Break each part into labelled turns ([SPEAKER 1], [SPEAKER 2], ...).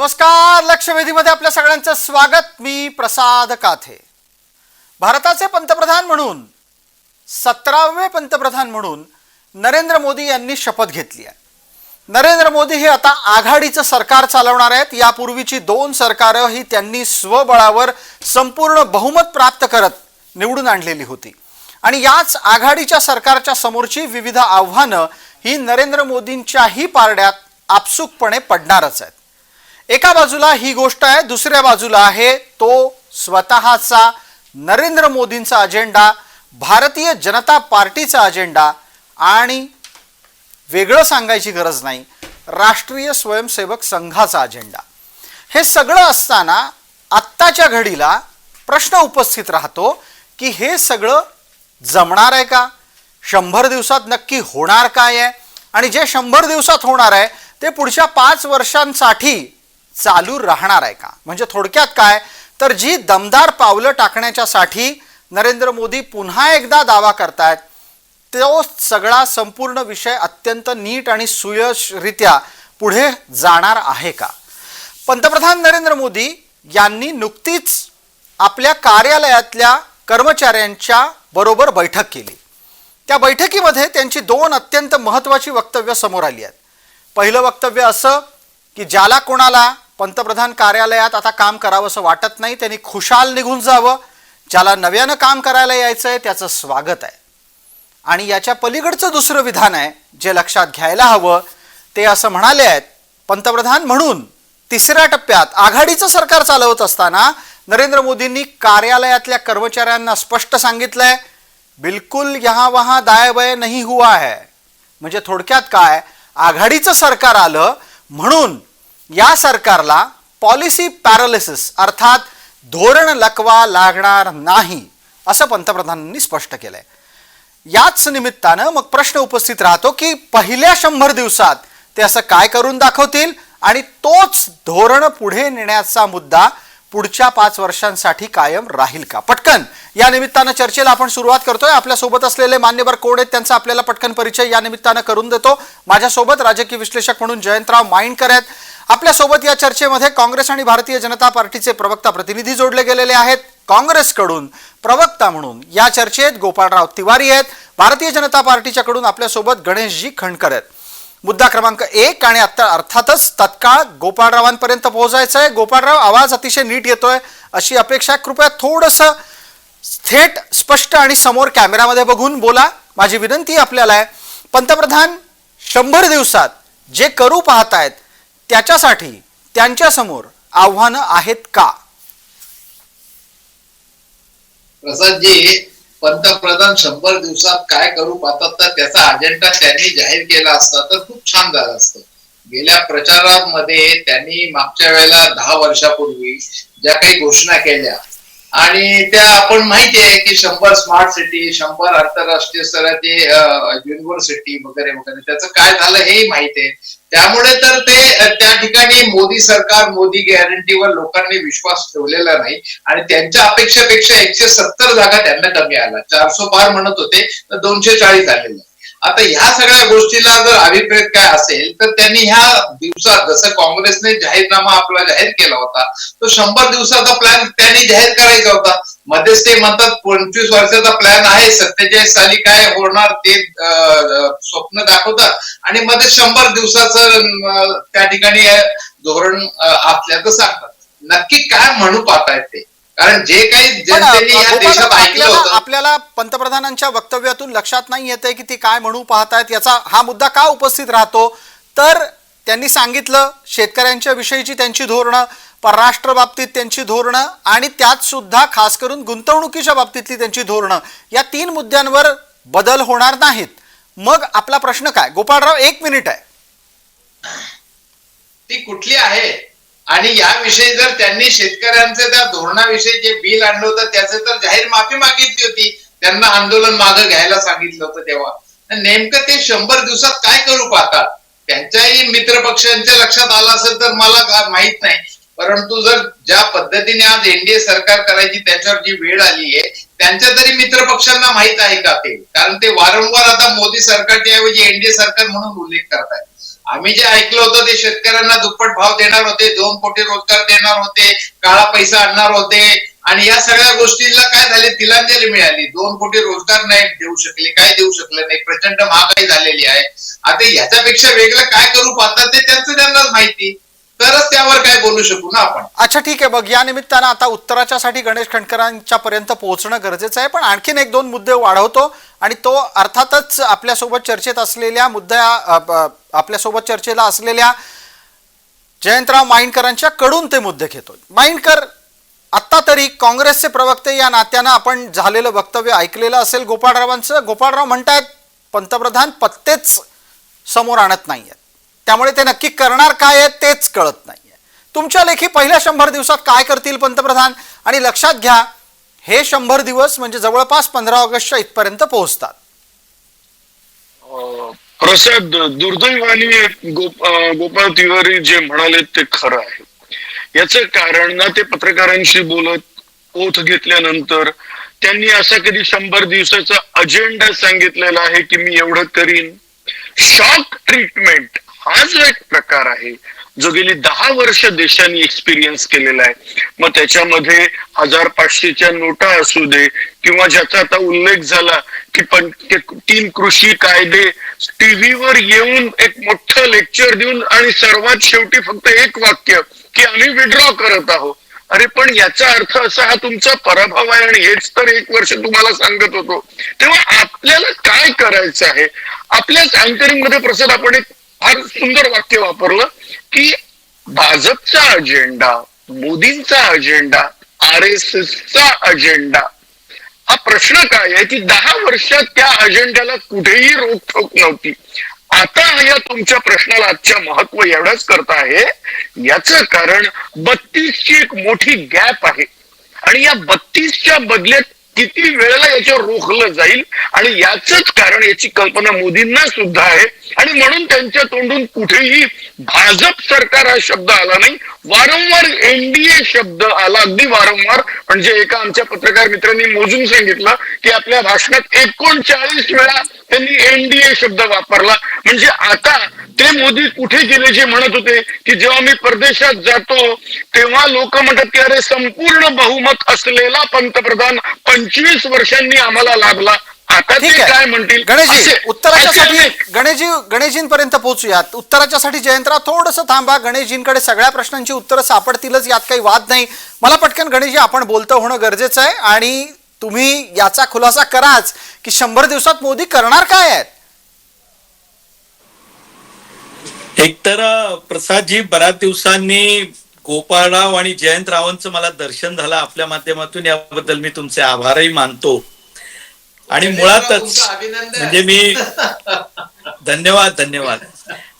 [SPEAKER 1] नमस्कार लक्षवेधीमध्ये आपल्या सगळ्यांचं स्वागत. मी प्रसाद काथे. भारताचे पंतप्रधान म्हणून सतरावे पंतप्रधान म्हणून नरेंद्र मोदी यांनी शपथ घेतली आहे. नरेंद्र मोदी हे आता आघाडीचं सरकार चालवणार आहेत. यापूर्वीची दोन सरकारं ही त्यांनी स्वबळावर संपूर्ण बहुमत प्राप्त करत निवडून आणलेली होती. आणि याच आघाडीच्या सरकारच्या समोरची विविध आव्हानं ही नरेंद्र मोदींच्याही पारड्यात आपसुकपणे पडणारच आहेत. एका बाजूला ही गोष्ट आहे दुसऱ्या बाजूला आहे तो स्वतःचा नरेंद्र मोदींचा अजेंडा भारतीय जनता पार्टीचा अजेंडा आणि वेगळं सांगायची गरज नाही राष्ट्रीय स्वयंसेवक संघाचा अजेंडा. हे सगळं असताना आत्ताच्या घडीला प्रश्न उपस्थित राहतो की हे सगळं जमणार आहे का? शंभर दिवसात नक्की होणार काय आहे? आणि जे शंभर दिवसात होणार आहे ते पुढच्या पाच वर्षांसाठी चालू राहणार आहे का? म्हणजे थोडक्यात काय? तर जी दमदार पावलं टाकण्याच्यासाठी नरेंद्र मोदी पुन्हा एकदा दावा करतायत तो सगळा संपूर्ण विषय अत्यंत नीट आणि सुयशरित्या पुढे जाणार आहे का? पंतप्रधान नरेंद्र मोदी यांनी नुकतीच आपल्या कार्यालयातल्या कर्मचाऱ्यांच्या बरोबर बैठक केली. त्या बैठकीमध्ये त्यांची दोन अत्यंत महत्त्वाची वक्तव्य समोर आली आहेत. पहिलं वक्तव्य असं की ज्याला कोणाला पंतप्रधान कार्यालयात आता काम करावंसं वाटत नाही त्यांनी खुशाल निघून जावं. ज्याला नव्यानं काम करायला यायचं आहे त्याचं स्वागत आहे. आणि याच्या पलीकडचं दुसरं विधान आहे जे लक्षात घ्यायला हवं ते असं म्हणाले आहेत पंतप्रधान म्हणून तिसऱ्या टप्प्यात आघाडीचं सरकार चालवत असताना नरेंद्र मोदींनी कार्यालयातल्या कर्मचाऱ्यांना स्पष्ट सांगितलंय बिलकुल यहाँ वहाँ दायबय नाही नहीं हुआ है. म्हणजे थोडक्यात काय आघाडीचं सरकार आलं म्हणून या सरकारला पॉलिसी पॅरालिसिस अर्थात धोरण लकवा लागणार नाही असं पंतप्रधानांनी स्पष्ट केलंय. याच निमित्तानं मग प्रश्न उपस्थित राहतो की पहिल्या शंभर दिवसात ते असं काय करून दाखवतील? आणि तोच धोरण पुढे नेण्याचा मुद्दा पुढच्या पाच वर्षांसाठी कायम राहील का? पटकन. या निमित्तानं चर्चेला आपण सुरुवात करतोय. आपल्यासोबत असलेले मान्यवर कोण आहेत त्यांचा आपल्याला पटकन परिचय या निमित्तानं करून देतो. माझ्यासोबत राजकीय विश्लेषक म्हणून जयंतराव माइंडकर आहेत. आपल्यासोबत या चर्चेमध्ये काँग्रेस आणि भारतीय जनता पार्टीचे प्रवक्ता प्रतिनिधी जोडले गेलेले आहेत. काँग्रेसकडून प्रवक्ता म्हणून या चर्चेत गोपाळराव तिवारी आहेत. भारतीय जनता पार्टीच्याकडून आपल्यासोबत गणेशजी खणकर आहेत. मुद्दा क्रमांक एक आणि आता अर्थातच तत्काळ गोपाळरावांपर्यंत पोहोचायचं आहे गोपाळराव आवाज अतिशय नीट येतोय. अशी अपेक्षा आहे. कृपया थोडंसं थेट स्पष्ट आणि समोर कॅमेरामध्ये बघून बोला. माझी विनंती आपल्याला आहे पंतप्रधान शंभर दिवसात जे करू पाहतायत त्याच्यासाठी त्यांच्यासमोर आव्हानं आहेत का?
[SPEAKER 2] प्रसादजी पंतप्रधान शंभर दिवसात काय करू पाहतात तर त्याचा अजेंडा त्यांनी जाहीर केला असता तर खूप छान झालं असतं. गेल्या प्रचारामध्ये त्यांनी मागच्या वेळेला दहा वर्षापूर्वी ज्या काही घोषणा केल्या आणि त्या आपण माहिती आहे की शंभर स्मार्ट सिटी शंभर आंतरराष्ट्रीय स्तराचे युनिव्हर्सिटी वगैरे वगैरे त्याचं काय झालं हेही माहिती आहे. त्यामुळे तर ते मोदी सरकार मोदी गॅरंटीवर लोकांनी विश्वास ठेवलेला नाही आणि त्यांच्या अपेक्षेपेक्षा एकशे सत्तर जागा त्यांना कमी आला चारशे पार म्हणत होते तर दोनशे चाळीस झालेले आता ह्या सगळ्या गोष्टीला जर अभिप्रेत काय असेल तर त्यांनी ह्या दिवसात जसं काँग्रेसने जाहीरनामा आपला जाहीर केला होता तो शंभर दिवसाचा प्लॅन त्यांनी जाहीर करायचा होता. मध्येच ते म्हणतात पंचवीस वर्षाचा प्लॅन आहे सत्तेचाळीस साली काय होणार ते स्वप्न दाखवतात. आणि मध्ये शंभर दिवसाचं त्या ठिकाणी धोरण असल्याचं सांगतात. नक्की काय म्हणू पाहतायत ते. कारण जे काही जनतेने या देशात ऐकलं
[SPEAKER 1] आपल्याला
[SPEAKER 2] होतं
[SPEAKER 1] आपल्याला पंतप्रधानांच्या वक्तव्यातून लक्षात नाही येते की ते काय म्हणू पाहतायत याचा हा मुद्दा का उपस्थित राहतो? तर त्यांनी सांगितलं शेतकऱ्यांच्या विषयीची त्यांची धोरणं परराष्ट्र बाबतीत त्यांची धोरणं आणि त्यात सुद्धा खास करून गुंतवणुकीच्या बाबतीतली त्यांची धोरणं या तीन मुद्द्यांवर बदल होणार नाहीत. मग आपला प्रश्न काय? गोपाळराव एक मिनिट आहे.
[SPEAKER 2] ती कुठली आहे? आणि याविषयी जर त्यांनी शेतकऱ्यांचं त्या धोरणाविषयी जे बिल आणलं होतं त्याचे तर जाहीर माफी मागितली होती. त्यांना आंदोलन मागं घ्यायला सांगितलं होतं तेव्हा. नेमकं ते शंभर दिवसात काय करू पाहतात? त्यांच्याही मित्रपक्षांच्या लक्षात आलं असेल तर मला माहीत नाही. परंतु जर ज्या पद्धतीने आज एनडीए सरकार करायची त्याच्यावर जी वेळ आली आहे त्यांच्या तरी मित्र पक्षांना माहीत आहे का ते? कारण ते वारंवार आता मोदी सरकारच्या ऐवजी एनडीए सरकार म्हणून उल्लेख करतायत. आम्ही जे ऐकलं होतं ते शेतकऱ्यांना दुप्पट भाव देणार होते दोन कोटी रोजगार देणार होते काळा पैसा आणणार होते. आणि या सगळ्या गोष्टीला काय झाले? तिलांजली मिळाली. दोन कोटी रोजगार नाही देऊ शकले काय देऊ शकले नाही? प्रचंड महागाई झालेली आहे. आता याच्यापेक्षा वेगळं काय करू? पाहतात ते त्यांचं त्यांनाच माहिती. तरच त्यावर काय बोलू शकू ना आपण?
[SPEAKER 1] अच्छा ठीक आहे. बघ या निमित्तानं आता उत्तराच्यासाठी गणेश खंडकरांच्या पर्यंत पोहोचणं गरजेचं आहे. पण आणखीन एक दोन मुद्दे वाढवतो आणि तो अर्थातच आपल्यासोबत चर्चेत असलेल्या मुद्द्या आपल्यासोबत चर्चेला असलेल्या जयंतराव माइंडकरांच्या कडून ते मुद्दे घेतो माइंडकर आत्ता तरी काँग्रेसचे प्रवक्ते या नात्यानं आपण झालेलं वक्तव्य ऐकलेलं असेल गोपाळरावांचं. गोपाळराव म्हणतायत पंतप्रधान पत्तेच समोर आणत नाहीयेत. त्यामुळे ते नक्की करणार काय आहे तेच कळत नाही तुमच्या लेखी पहिल्या शंभर दिवसात काय करतील पंतप्रधान? आणि लक्षात घ्या हे शंभर दिवस म्हणजे जवळपास पंधरा ऑगस्टच्या इथपर्यंत पोहोचतात.
[SPEAKER 3] प्रसाद दुर्दैवानी गोपाळ तिवारी जे म्हणाले ते खरं आहे. याच कारण ना ते पत्रकारांशी बोलत ओथ घेतल्यानंतर त्यांनी असा कधी शंभर दिवसाचा अजेंडा सांगितलेला आहे की मी एवढं करीन? शॉक ट्रीटमेंट हा जो एक प्रकार आहे. जो गेली दहा वर्ष देशांनी एक्सपिरियन्स केलेला आहे. मग त्याच्यामध्ये हजार पाचशेच्या नोटा असू दे किंवा ज्याचा आता उल्लेख झाला की पण तीन कृषी कायदे टीव्हीवर येऊन एक मोठं लेक्चर देऊन आणि सर्वात शेवटी फक्त एक वाक्य की आम्ही विड्रॉ करत आहोत. अरे पण याचा अर्थ असा हा तुमचा पराभव आहे आणि हेच तर एक वर्ष तुम्हाला सांगत होतो. तेव्हा आपल्याला काय करायचं आहे? आपल्याच अँकरिंगमध्ये प्रसाद आपण एक आज सुंदर वाक्य वापरलं की भाजपचा अजेंडा मोदींचा अजेंडा आर एस एसचा अजेंडा हा प्रश्न काय आहे की दहा वर्षात त्या अजेंड्याला कुठेही रोखोक नव्हती. आता या तुमच्या प्रश्नाला आजच्या महत्त्व एवढंच करता आहे. याचं कारण बत्तीसची एक मोठी गॅप आहे. आणि या बत्तीसच्या बदल्यात किती वेळेला याच्यावर रोखलं जाईल आणि याचंच कारण याची कल्पना मोदींना सुद्धा आहे. आणि म्हणून त्यांच्या तोंडून कुठेही भाजप सरकार हा शब्द आला नाही. वारंवार एनडीए शब्द आला. अगदी वारंवार. म्हणजे एका आमच्या पत्रकार मित्रांनी मोजून सांगितलं की आपल्या भाषणात एकोणचाळीस वेळा त्यांनी एनडीए शब्द वापरला. म्हणजे आता ते मोदी कुठे गेले जे म्हणत होते? की जेव्हा मी परदेशात जातो तेव्हा लोक म्हणतात की अरे संपूर्ण बहुमत असलेला पंतप्रधान पंचवीस वर्षांनी आम्हाला लाभला. आता ते काय म्हणतील?
[SPEAKER 1] गणेशजी
[SPEAKER 3] असे-
[SPEAKER 1] उत्तराच्या
[SPEAKER 3] असे
[SPEAKER 1] साठी
[SPEAKER 3] अनेक-
[SPEAKER 1] गणेशजी गणेशजींपर्यंत पोहोचूयात. उत्तराच्या साठी जयंतराव थोडंसं थांबा. गणेशजींकडे सगळ्या प्रश्नांची उत्तरं सापडतीलच यात काही वाद नाही. मला पटकन गणेशजी आपण बोलतं होणं गरजेचं आहे आणि तुम्ही याचा खुलासा कराच की शंभर दिवसात मोदी करणार काय आहेत?
[SPEAKER 4] एकतर प्रसादजी बऱ्याच दिवसांनी गोपाळराव आणि जयंतरावांचं मला दर्शन झालं आपल्या माध्यमातून. याबद्दल मी तुमचे आभारही मानतो. आणि मुळातच. म्हणजे मी धन्यवाद धन्यवाद.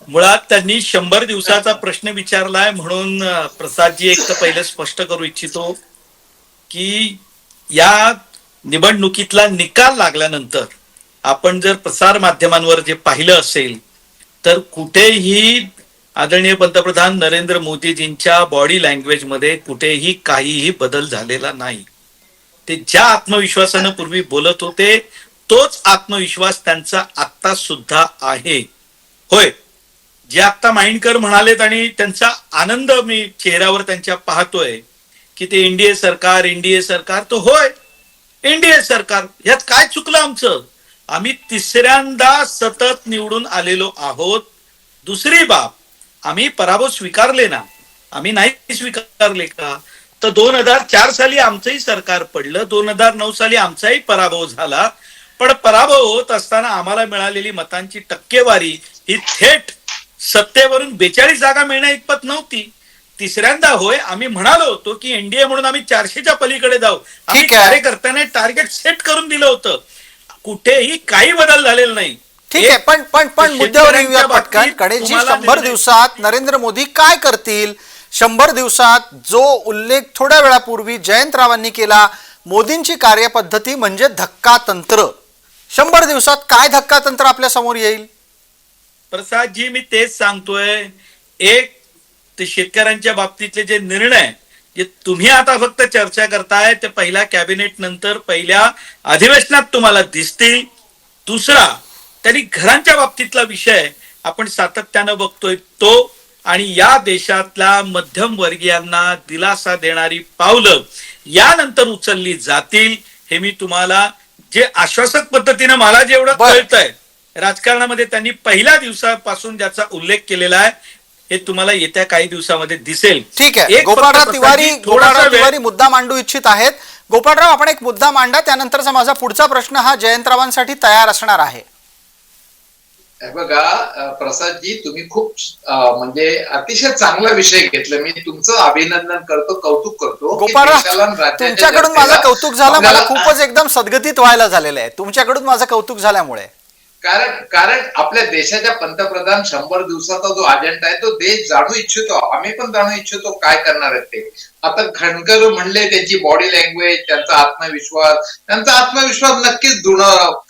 [SPEAKER 4] मुळात त्यांनी शंभर दिवसाचा प्रश्न विचारलाय म्हणून प्रसादजी एक तर पहिले स्पष्ट करू इच्छितो की या निवडणुकीतला निकाल लागल्यानंतर आपण जर प्रसार माध्यमांवर जे पाहिलं असेल तर कुठेही आदरणीय पंतप्रधान नरेंद्र मोदीजींच्या बॉडी लँग्वेजमध्ये कुठेही काहीही बदल झालेला नाही. ते ज्या आत्मविश्वासानं पूर्वी बोलत होते तोच आत्मविश्वास त्यांचा आत्ता सुद्धा आहे. होय. जे आत्ता माइंडकर म्हणालेत आणि त्यांचा आनंद मी चेहऱ्यावर त्यांच्या पाहतोय की ते एनडीए सरकार एनडीए सरकार तो होय. एनडीए सरकार यात काय चुकलं आमचं? आम्ही तिसऱ्यांदा सतत निवडून आलेलो आहोत. दुसरी बाब आम्ही पराभव स्वीकारले ना. आम्ही नाही स्वीकारले का? तर दोन हजार चार साली आमचंही सरकार पडलं. दोन हजार नऊ साली आमचाही पराभव झाला. पण पराभव होत असताना आम्हाला मिळालेली मतांची टक्केवारी ही थेट सत्तेवरून बेचाळीस जागा मिळण्या इतपत नव्हती. तिसऱ्यांदा होय आम्ही म्हणालो होतो की एनडीए म्हणून आम्ही चारशेच्या पलीकडे जाऊ. आम्ही. कार्यकर्त्यांना टार्गेट सेट करून दिलं होतं. कुठेही काही बदल झालेला नाही.
[SPEAKER 1] ठीक आहे पण पण पण मुद्द्यावर येऊया पटकन.
[SPEAKER 4] तुम्हाला
[SPEAKER 1] शंभर दिवसात नरेंद्र मोदी काय करतील? शंभर दिवसात जो उल्लेख थोड्या वेळापूर्वी जयंतरावांनी केला मोदींची कार्यपद्धती म्हणजे धक्का तंत्र शंभर दिवसात काय धक्का तंत्र आपल्यासमोर येईल?
[SPEAKER 4] प्रसादजी मी तेच सांगतोय. एक ते शेतकऱ्यांच्या बाबतीतले जे निर्णय जे तुम्ही आता फक्त चर्चा करताय ते पहिल्या कॅबिनेट नंतर पहिल्या अधिवेशनात तुम्हाला दिसतील दुसरा त्यांनी घरांच्या बाबतीतला विषय आपण सातत्यानं बघतोय तो आणि या देशातल्या मध्यम वर्गीयांना दिलासा देणारी पावलं यानंतर उचलली जातील हे मी तुम्हाला जे आश्वासक पद्धतीनं मला जेवढं. कळतंय राजकारणामध्ये त्यांनी पहिल्या दिवसापासून ज्याचा उल्लेख केलेला आहे हे तुम्हाला येत्या काही दिवसामध्ये दिसेल.
[SPEAKER 1] ठीक आहे. गोपाळराव तिवारी गोपाळराव तिवारी मुद्दा मांडू इच्छित आहेत. गोपाळराव आपण एक मुद्दा मांडा. त्यानंतरचा माझा पुढचा प्रश्न हा जयंतरावांसाठी तयार असणार आहे.
[SPEAKER 2] हे बघा प्रसादजी तुम्ही खूप म्हणजे अतिशय चांगला विषय घेतला. मी तुमचं अभिनंदन करतो कौतुक करतो
[SPEAKER 1] तुमच्याकडून माझं कौतुक झालं. मला खूपच एकदम सदगतीत व्हायला झालेलं आहे. तुमच्याकडून माझं कौतुक झाल्यामुळे.
[SPEAKER 2] कारण कारण आपल्या देशाच्या पंतप्रधान शंभर दिवसाचा जो अजेंडा आहे तो देश जाणू इच्छितो. आम्ही पण जाणू इच्छितो काय करणार आहेत ते. आता खणकर म्हणले त्यांची बॉडी लँग्वेज त्यांचा आत्मविश्वास. त्यांचा आत्मविश्वास नक्कीच दुण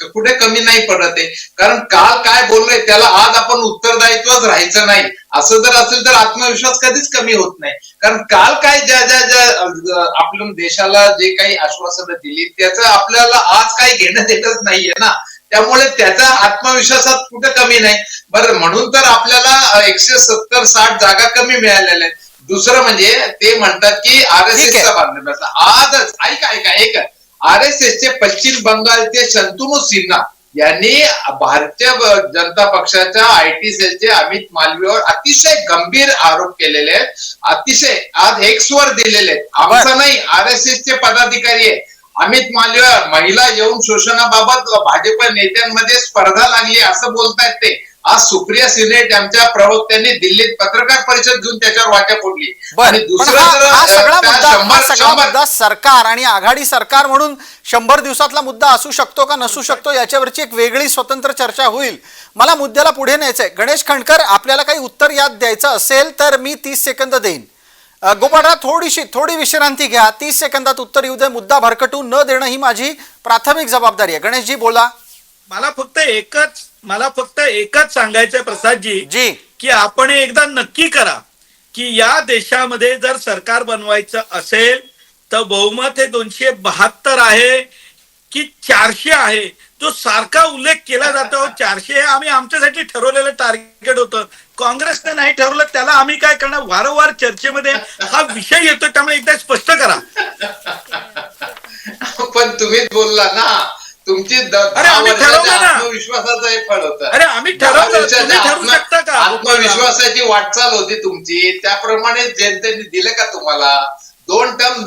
[SPEAKER 2] कुठे कमी नाही पडत आहे. कारण काल काय बोललोय त्याला आज आपण उत्तरदायित्वच राहायचं नाही. असं जर असेल तर आत्मविश्वास कधीच कमी होत नाही. कारण काल काय ज्या ज्या ज्या आपल्या देशाला जे काही आश्वासनं दिली त्याचं आपल्याला आज काही घेणं देणंच नाहीये ना. त्यामुळे त्याचा आत्मविश्वासात कुठे कमी नाही. बरं म्हणून तर आपल्याला एकशे सत्तर साठ जागा कमी मिळालेल्या आहेत. दुसरं म्हणजे ते म्हणतात की आर एस एसचा. बांधण्याचा आजच ऐका ऐका एक. आर एस एसचे पश्चिम बंगालचे शंतनू सिन्हा यांनी भारतीय जनता पक्षाच्या आय टी सेलचे अमित मालवीवर अतिशय गंभीर आरोप केलेले आहेत. अतिशय आज एक्स वर दिलेले आहेत. आमचा नाही आर एस एसचे पदाधिकारी आहे अमित मालवीय महिला यौन शोषणाबाबत भाजप नेत्यांमध्ये स्पर्धा लागली असं बोलतायत ते. आज सुप्रिया सिनेट आमच्या प्रवक्त्यांनी दिल्लीत पत्रकार परिषद घेऊन त्याच्यावर वाटा फोडली. आणि दुसरं
[SPEAKER 1] सरकार आणि आघाडी सरकार म्हणून शंभर दिवसातला मुद्दा असू शकतो का नसू शकतो याच्यावरची एक वेगळी स्वतंत्र चर्चा होईल. मला मुद्द्याला पुढे न्यायचंय. गणेश खणकर आपल्याला काही उत्तर यात द्यायचं असेल तर मी तीस सेकंद देईन. गोपाळराव थोडीशी थोडी विश्रांती घ्या. तीस सेकंदात उत्तर येऊ दे. मुद्दा भरकटून न देणं ही माझी प्राथमिक जबाबदारी आहे. गणेशजी बोला.
[SPEAKER 4] मला फक्त एकच मला फक्त एकच सांगायचंय प्रसादजी.
[SPEAKER 1] जी.
[SPEAKER 4] की आपण एकदा नक्की करा की या देशामध्ये जर सरकार बनवायचं असेल तर बहुमत हे दोनशे बहात्तर आहे की चारशे आहे? तो सारखा उल्लेख केला जातो. चारशे हे आम्ही आमच्यासाठी ठरवलेलं टार्गेट होतं. काँग्रेसने नाही ठरवलं त्याला आम्ही काय करणार वारंवार चर्चेमध्ये हा विषय येतो त्यामुळे एकदा स्पष्ट करा
[SPEAKER 2] पण तुम्हीच बोलला ना तुमची
[SPEAKER 4] अरे, आम्ही ठरवलं ना.
[SPEAKER 2] आत्मविश्वासाचं हे फळ होतं
[SPEAKER 4] अरे, आम्ही ठरवलं. ठरवू शकता का?
[SPEAKER 2] आत्मविश्वासाची वाटचाल होती तुमची त्याप्रमाणे जनतेने दिलं का तुम्हाला दोन टर्म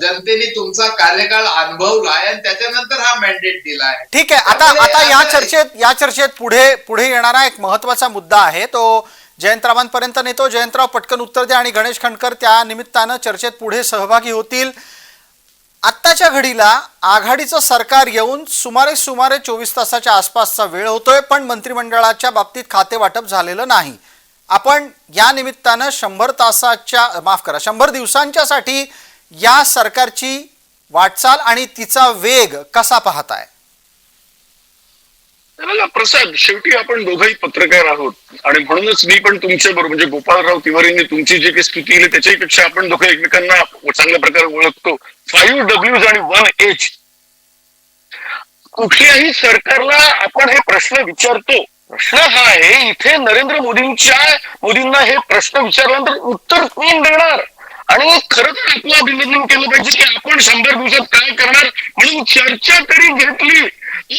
[SPEAKER 2] जनतेने तुमचा कार्यकाळ अनुभवलाय आणि त्याच्यानंतर हा मॅन्डेट दिलाय.
[SPEAKER 1] ठीक आहे आता आता या चर्चेत या चर्चेत पुढे पुढे येणारा एक महत्त्वाचा मुद्दा आहे तो जयंतरावांपर्यंत नेतो. जयंतराव पटकन उत्तर द्या आणि गणेश खणकर त्या निमित्तानं चर्चेत पुढे सहभागी होतील. आत्ताच्या घडीला आघाडीचं सरकार येऊन सुमारे सुमारे चोवीस तासाच्या आसपासचा वेळ होतोय पण मंत्रिमंडळाच्या बाबतीत खाते वाटप झालेलं नाही. आपण या निमित्तानं शंभर तासाच्या माफ करा शंभर दिवसांच्यासाठी या सरकारची वाटचाल आणि तिचा वेग कसा पाहताय?
[SPEAKER 3] प्रसाद शेवटी आपण दोघंही पत्रकार आहोत. आणि म्हणूनच मी पण तुमच्या बरोबर म्हणजे गोपाळराव तिवारींनी तुमची जी काही स्तुती केली त्याच्यापेक्षा आपण दोघं एकमेकांना चांगल्या प्रकारे ओळखतो. फाईव्ह डब्ल्यूज आणि वन एच. कुठल्याही सरकारला आपण हे प्रश्न विचारतो प्रश्न हा आहे इथे नरेंद्र मोदींच्या मोदींना हे प्रश्न विचारल्यानंतर उत्तर कोण देणार? आणि खरं तर आपलं अभिनंदन केलं पाहिजे की आपण शंभर दिवसात काय करणार म्हणून चर्चा तरी घेतली.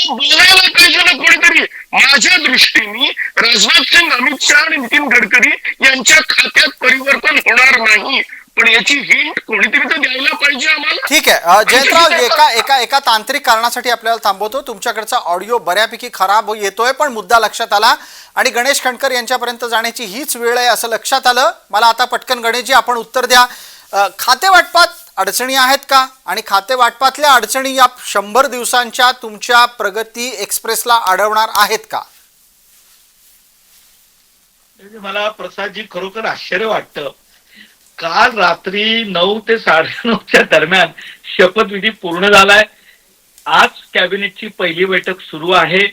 [SPEAKER 3] बोलायला पाहिजे ना कोणीतरी. माझ्या दृष्टीने राजनाथ सिंग अमित शहा आणि नितीन गडकरी यांच्या खात्यात परिवर्तन होणार नाही. पण याची हिंट कोणीतरी तर द्यायला पाहिजे आम्हाला.
[SPEAKER 1] ठीक आहे जयंतराव एका एका एका तांत्रिक कारणासाठी आपल्याला थांबवतो. तुमच्याकडचा ऑडिओ बऱ्यापैकी खराब येतोय पण मुद्दा लक्षात आला. आणि गणेश खणकर यांच्यापर्यंत जाण्याची हीच वेळ आहे असं लक्षात आलं. मला आता पटकन गणेशजी आपण उत्तर द्या. खाते वाटपात अडचणी आहेत का? आणि खाते वाटपातल्या अडचणी या शंभर दिवसांच्या तुमच्या प्रगती एक्सप्रेसला अडवणार आहेत का?
[SPEAKER 4] म्हणजे मला प्रसादजी खरोखर आश्चर्य वाटतं. काल रात्री नऊ ते साडेनऊच्या दरम्यान शपथविधी पूर्ण झालाय. आज कॅबिनेटची पहिली बैठक सुरू आहे.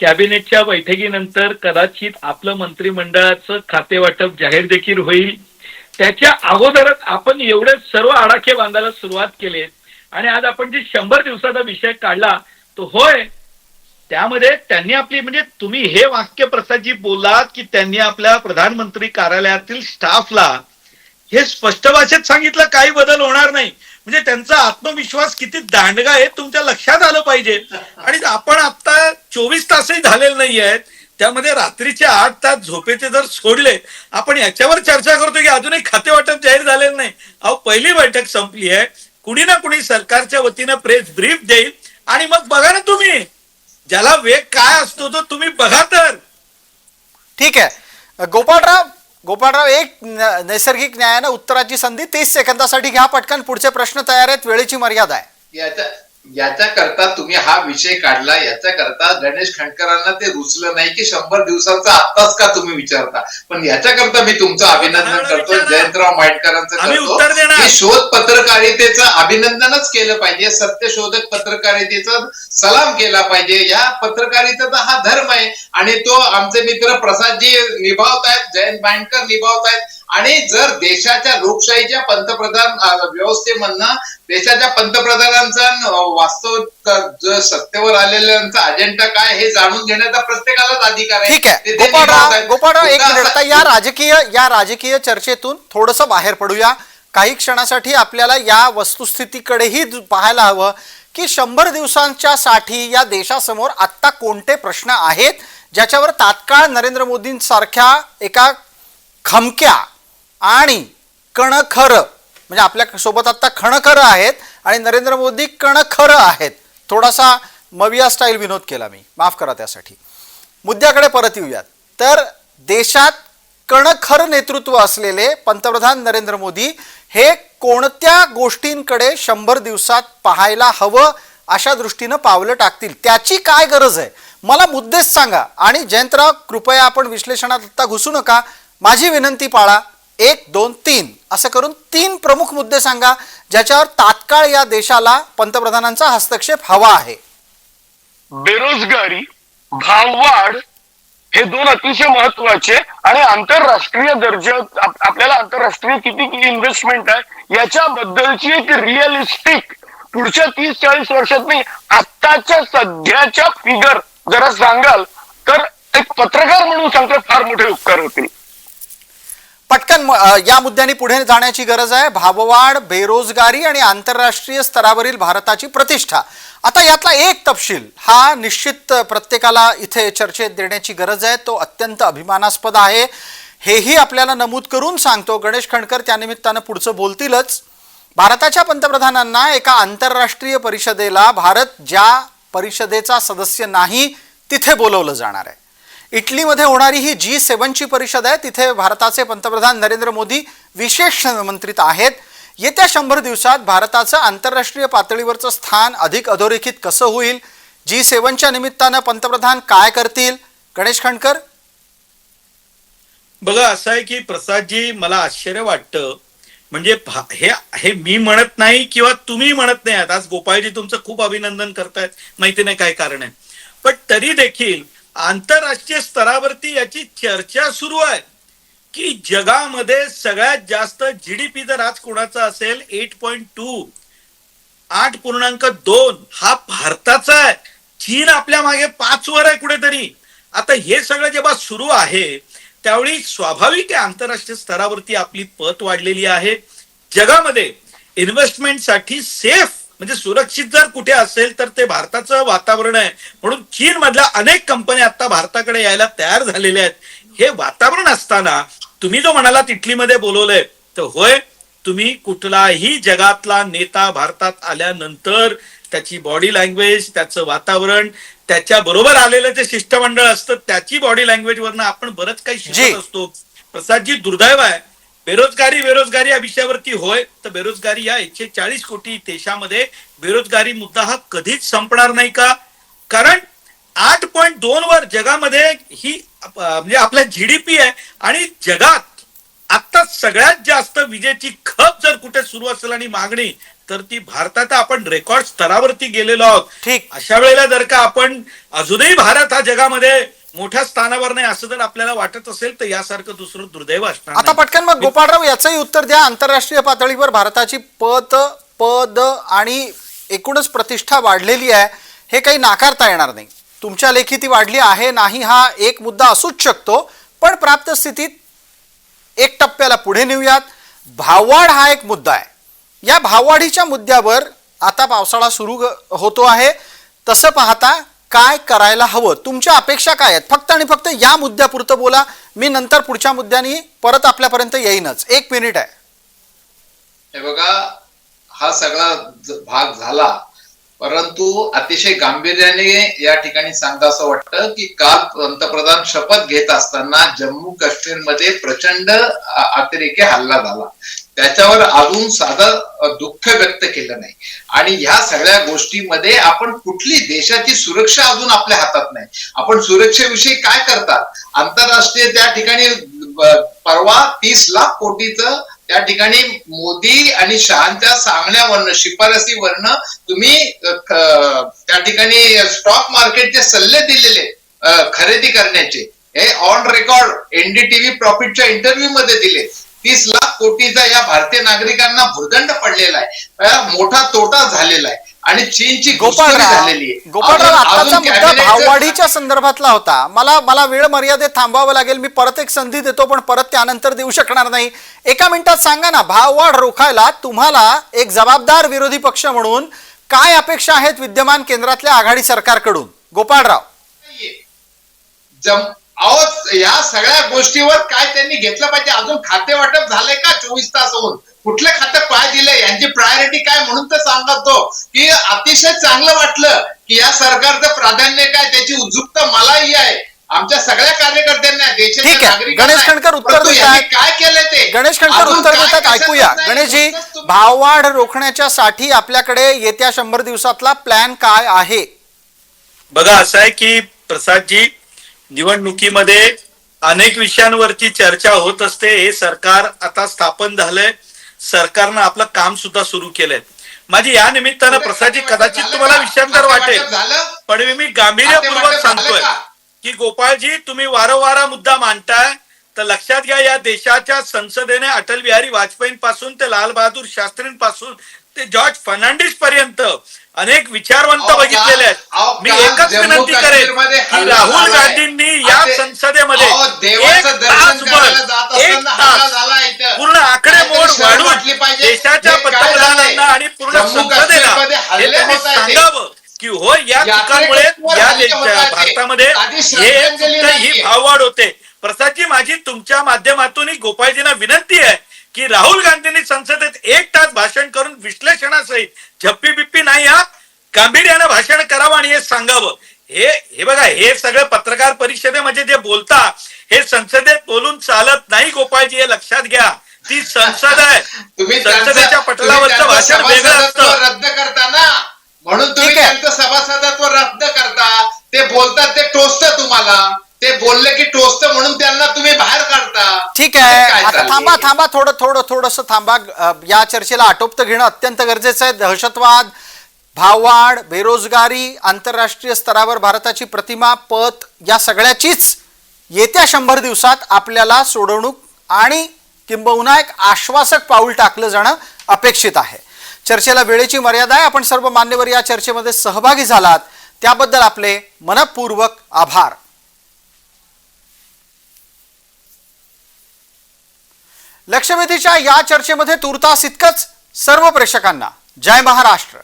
[SPEAKER 4] कॅबिनेटच्या बैठकीनंतर कदाचित आपलं मंत्रिमंडळाचं खाते वाटप जाहीर देखील होईल. त्याच्या अगोदरच आपण एवढे सर्व आडाखे बांधायला सुरुवात केली. आणि आज आपण जे शंभर दिवसाचा विषय काढला तो होय त्यामध्ये त्यांनी आपली म्हणजे तुम्ही हे वाक्य प्रसादजी बोललात की त्यांनी आपल्या प्रधानमंत्री कार्यालयातील स्टाफला हे स्पष्ट भाषेत सांगितलं काही बदल होणार नाही. म्हणजे त्यांचा आत्मविश्वास किती दांडगा आहे तुमच्या लक्षात आलं पाहिजे. आणि आपण आता चोवीस तासही झालेले नाही आहेत. त्यामध्ये रात्रीचे आठ तास झोपेचे जर सोडले आपण याच्यावर चर्चा करतो की अजूनही खाते वाटप जाहीर झालेलं नाही. अहो पहिली बैठक संपली आहे. कुणी ना कुणी सरकारच्या वतीनं प्रेस ब्रीफ देईल. आणि मग बघा ना तुम्ही ज्याला वेग काय असतो तो तुम्ही बघा तर.
[SPEAKER 1] ठीक आहे. गोपाळराव गोपाळराव एक नैसर्गिक न्यायानं उत्तराची संधी तीस सेकंदासाठी घ्या पटकन. पुढचे प्रश्न तयार आहेत. वेळेची मर्यादा आहे.
[SPEAKER 2] याच्या याच्याकरता तुम्ही हा विषय काढला याच्याकरता गणेश खंडकरांना ते रुचलं नाही की शंभर दिवसाचा आत्ताच का तुम्ही विचारता? पण याच्याकरता मी तुमचं अभिनंदन करतो. जयंतराव
[SPEAKER 4] आम्ही
[SPEAKER 2] करतो. शोध पत्रकारितेचं अभिनंदनच केलं पाहिजे सत्यशोधक पत्रकारितेचा सलाम केला पाहिजे. या पत्रकारितेचा हा धर्म आहे आणि तो आमचे मित्र प्रसादजी निभावत आहेत जयंत बांडकर निभावत आहेत आणि जर देशाच्या लोकशाहीच्या पंतप्रधान व्यवस्थेमधनं देशाच्या पंतप्रधानांचा वास्तव सत्तेवर आलेल्यांचा अजेंडा काय हे जाणून घेण्याचा प्रत्येकालाच अधिकार आहे.
[SPEAKER 1] ठीक आहे. गोपाळराव. गोपाळराव एक मिनिट. या राजकीय या राजकीय चर्चेतून थोडंसं बाहेर पडूया. काही क्षणासाठी आपल्याला या वस्तुस्थितीकडेही पाहायला हवं की शंभर दिवसांच्या साठी या देशासमोर आत्ता कोणते प्रश्न आहेत ज्याच्यावर तात्काळ नरेंद्र मोदींसारख्या एका खमक्या आणि कणखर म्हणजे आपल्यासोबत आत्ता खणखरं आहेत आणि नरेंद्र मोदी कणखरं आहेत. थोडासा मविया स्टाईल विनोद केला मी. माफ करा त्यासाठी. मुद्द्याकडे परत येऊयात. तर देशात कणखर नेतृत्व असलेले पंतप्रधान नरेंद्र मोदी हे कोणत्या गोष्टींकडे शंभर दिवसात पाहायला हवं अशा दृष्टीनं पावलं टाकतील? त्याची काय गरज आहे? मला मुद्देच सांगा. आणि जयंतराव कृपया आपण विश्लेषणात आत्ता घुसू नका. माझी विनंती पाळा. एक दोन तीन. असं करून तीन प्रमुख मुद्दे सांगा ज्याच्यावर तात्काळ या देशाला पंतप्रधानांचा हस्तक्षेप हवा आहे.
[SPEAKER 3] बेरोजगारी भाववाढ हे दोन अतिशय महत्त्वाचे आणि आंतरराष्ट्रीय दर्जा आप- आपल्याला आंतरराष्ट्रीय किती इन्व्हेस्टमेंट आहे याच्याबद्दलची एक रिअलिस्टिक पुढच्या तीस चाळीस वर्षात नाही आत्ताच्या सध्याच्या फिगर जरा सांगाल तर एक पत्रकार म्हणून सांगतो फार मोठे उपकार होतील.
[SPEAKER 1] पटकन म- या मुद्द्यांनी पुढे जाण्याची गरज आहे. भाववाढ बेरोजगारी आणि आंतरराष्ट्रीय स्तरावरील भारताची प्रतिष्ठा. आता यातला एक तपशील हा निश्चित प्रत्येकाला इथे चर्चेत देण्याची गरज आहे. तो अत्यंत अभिमानास्पद आहे. हेही आपल्याला नमूद करून सांगतो. गणेश खणकर त्यानिमित्तानं पुढचं बोलतीलच. भारताच्या पंतप्रधानांना एका आंतरराष्ट्रीय परिषदेला भारत ज्या परिषदेचा सदस्य नाही तिथे बोलवलं जाणार आहे. इटलीमध्ये होणारी ही जी सेवनची परिषद आहे तिथे भारताचे पंतप्रधान नरेंद्र मोदी विशेष निमंत्रित आहेत. येत्या शंभर दिवसात भारताचं आंतरराष्ट्रीय पातळीवरचं स्थान अधिक अधोरेखित कसं होईल? जी सेवनच्या निमित्तानं पंतप्रधान काय करतील? गणेश खंडकर.
[SPEAKER 4] बघा असं आहे की प्रसादजी मला आश्चर्य वाटतं. म्हणजे हे हे मी म्हणत नाही किंवा तुम्ही म्हणत नाही. आहात आज गोपाळजी तुमचं खूप अभिनंदन करतायत. माहिती नाही काय कारण आहे. पण तरी देखील आंतरराष्ट्रीय स्तरावरती याची चर्चा सुरू आहे. की जगामध्ये सगळ्यात जास्त जीडीपी जर आज कोणाचा असेल एट पॉईंट टू आठ पूर्णांक दोन हा भारताचा आहे. चीन आपल्या मागे पाच वर आहे कुठेतरी. आता हे सगळं जेव्हा सुरू आहे त्यावेळी स्वाभाविक आहे आंतरराष्ट्रीय स्तरावरती आपली पत वाढलेली आहे. जगामध्ये इन्व्हेस्टमेंटसाठी सेफ म्हणजे सुरक्षित जर कुठे असेल तर ते भारताचं वातावरण आहे. म्हणून चीन मधल्या अनेक कंपन्या आता भारताकडे यायला तयार झालेल्या आहेत. हे वातावरण असताना तुम्ही जो म्हणालात इटलीमध्ये बोलवलंय तर होय तुम्ही कुठलाही जगातला नेता भारतात आल्यानंतर त्याची बॉडी लँग्वेज त्याचं वातावरण त्याच्या बरोबर आलेलं जे शिष्टमंडळ असतं त्याची बॉडी लँग्वेज वरनं आपण बरंच काही. शिकत असतो. प्रसादजी दुर्दैव आहे. बेरोजगारी बेरोजगारी या विषयावरती होय तर बेरोजगारी या एकशे चाळीस कोटी देशामध्ये बेरोजगारी मुद्दा हा कधीच संपणार नाही का? कारण आठ पॉईंट दोन वर जगामध्ये ही म्हणजे आपला जीडीपी आहे आणि जगात आता सगळ्यात जास्त विजेची खप जर कुठे सुरू असेल आणि मागणी तर ती भारतात आपण रेकॉर्ड स्तरावरती गेलेलो आहोत.
[SPEAKER 1] ठीक.
[SPEAKER 4] अशा वेळेला जर का आपण अजूनही भारत हा जगामध्ये मोठ्या स्थानावर नाही असं जर आपल्याला वाटत असेल तर यासारखं दुसरं दुर्दैव असणार
[SPEAKER 1] आता. पटकन मग गोपाळराव याचंही उत्तर द्या. आंतरराष्ट्रीय पातळीवर भारताची पत पद आणि एकूणच प्रतिष्ठा वाढलेली आहे. हे काही नाकारता येणार नाही. तुमच्या लेखी ती वाढली आहे नाही हा एक मुद्दा असूच शकतो. पण प्राप्त स्थितीत एक टप्प्याला पुढे नेऊयात. भाववाढ हा एक मुद्दा आहे. या भाववाढीच्या मुद्द्यावर आता पावसाळा सुरू होतो आहे. तसं पाहता काय करायला हवं? तुमच्या अपेक्षा काय आहेत? फक्त आणि फक्त या मुद्द्यापुरतं बोला. मी नंतर पुढच्या मुद्द्यांनी परत आपल्यापर्यंत येईनच. एक मिनिट आहे.
[SPEAKER 2] हे बघा हा सगळा भाग झाला. परंतु अतिशय गांभीर्याने या ठिकाणी सांगा असं वाटतं की काल पंतप्रधान शपथ घेत असताना जम्मू काश्मीरमध्ये प्रचंड अतिरेकी हल्ला झाला. त्याच्यावर अजून साधं दुःख व्यक्त केलं नाही. आणि ह्या सगळ्या गोष्टीमध्ये आपण कुठली देशाची सुरक्षा अजून आपल्या हातात नाही. आपण सुरक्षेविषयी काय करतात? आंतरराष्ट्रीय त्या ठिकाणी परवा तीस लाख कोटीचं त्या ठिकाणी मोदी आणि शहांच्या सांगण्यावरनं शिफारसीवरनं तुम्ही त्या ठिकाणी स्टॉक मार्केटचे सल्ले दिलेले खरेदी करण्याचे. हे ऑन रेकॉर्ड एनडीटीव्ही प्रॉफिटच्या इंटरव्ह्यू मध्ये दिले. तीस लाख कोटीचा या भारतीय नागरिकांना भुर्दंड पडलेला आहे. मोठा तोटा झालेला आहे. आणि चीनची
[SPEAKER 1] गोपाळराव गोपाळराव आताचा मुद्दा भाववाढीच्या संदर्भातला होता. मला मला वेळ मर्यादेत थांबावं लागेल. मी परत एक संधी देतो पण परत त्यानंतर देऊ शकणार नाही. एका मिनिटात सांगा ना भाववाढ रोखायला तुम्हाला एक जबाबदार विरोधी पक्ष म्हणून काय अपेक्षा आहेत विद्यमान केंद्रातल्या आघाडी सरकारकडून? गोपाळराव.
[SPEAKER 2] अहो या सगळ्या गोष्टीवर काय त्यांनी घेतलं पाहिजे? अजून खाते वाटप झालंय का चोवीस तास होऊन कुठलं खातं काय दिलंय? यांची प्रायोरिटी काय म्हणून तर सांगतो की अतिशय चांगलं वाटलं की या सरकारचं प्राधान्य काय? त्याची उत्सुकता मलाही आहे. आमच्या सगळ्या कार्यकर्त्यांना
[SPEAKER 1] ठीक आहे.
[SPEAKER 2] नागरिकांना
[SPEAKER 1] गणेश
[SPEAKER 2] आहे.
[SPEAKER 1] खडकर उत्तर.
[SPEAKER 2] काय केलं ते?
[SPEAKER 1] गणेश
[SPEAKER 2] अजून
[SPEAKER 1] उत्तर देतात ऐकूया. गणेशजी भाववाढ रोखण्याच्या साठी आपल्याकडे येत्या शंभर दिवसातला प्लॅन काय आहे?
[SPEAKER 4] बघा असं आहे की प्रसादजी निवडणुकीमध्ये अनेक विषयांवरती चर्चा होत असते. हे सरकार आता स्थापन झालंय. सरकारनं आपलं काम सुद्धा सुरू केलंय. माझी या निमित्तानं प्रसादजी कदाचित तुम्हाला? विषयांतर वाटेल. पण मी गांभीर्यपूर्वक सांगतोय
[SPEAKER 2] का?
[SPEAKER 4] गोपाळजी तुम्ही वारंवार मुद्दा मांडताय. तर लक्षात घ्या या देशाच्या संसदेने अटल बिहारी वाजपेयींपासून ते लाल बहादूर शास्त्रींपासून ते जॉर्ज फर्नांडिस पर्यंत अनेक विचारवंत बघितलेले आहेत मी एकच विनंती करेन की राहुल. गांधींनी या संसदेमध्ये एक तासभर एक तास. पूर्ण आकडेमोड वाढून. देशाच्या पंतप्रधानांना? आणि पूर्ण संसदेला हे त्यांनी. सांगावं की हो या चुकांमुळे या. भारतामध्ये हे ही. भाववाढ होते प्रसादजी माझी तुमच्या माध्यमातून ही गोपाळजींना विनंती आहे की राहुल गांधींनी संसदेत एक तास भाषण करून विश्लेषणासहित झप्पी बिप्पी नाही हा गांभीर्यानं भाषण करावं आणि हे सांगावं. हे हे बघा हे सगळं पत्रकार परिषदेमध्ये जे बोलता हे संसदेत बोलून चालत नाही गोपाळजी हे लक्षात घ्या. ती संसद आहे. संसदेच्या पटलावरचं भाषण वेगळं असतं.
[SPEAKER 2] रद्द करता ना म्हणून तुम्ही. त्यांचं सभासदत्व रद्द करता. ते बोलतात ते टोचतं तुम्हाला. ते बोलले की टोचतं म्हणून त्यांना तुम्ही बाहेर काढता.
[SPEAKER 1] ठीक आहे. आता? थांबा थांबा थोडं थोडं थोडंसं थांबा. या चर्चेला आटोपतं घेणं अत्यंत गरजेचं आहे. दहशतवाद भाववाढ बेरोजगारी आंतरराष्ट्रीय स्तरावर भारताची प्रतिमा पत या सगळ्याचीच येत्या शंभर दिवसात आपल्याला सोडवणूक आणि किंबहुना एक आश्वासक पाऊल टाकलं जाणं अपेक्षित आहे. चर्चेला वेळेची मर्यादा आहे. आपण सर्व मान्यवर या चर्चेमध्ये सहभागी झालात. त्याबद्दल आपले मनपूर्वक आभार. लक्षवेधीच्या या चर्चेमध्ये तुर्तास इतकंच सर्व प्रेक्षकांना. जय महाराष्ट्र.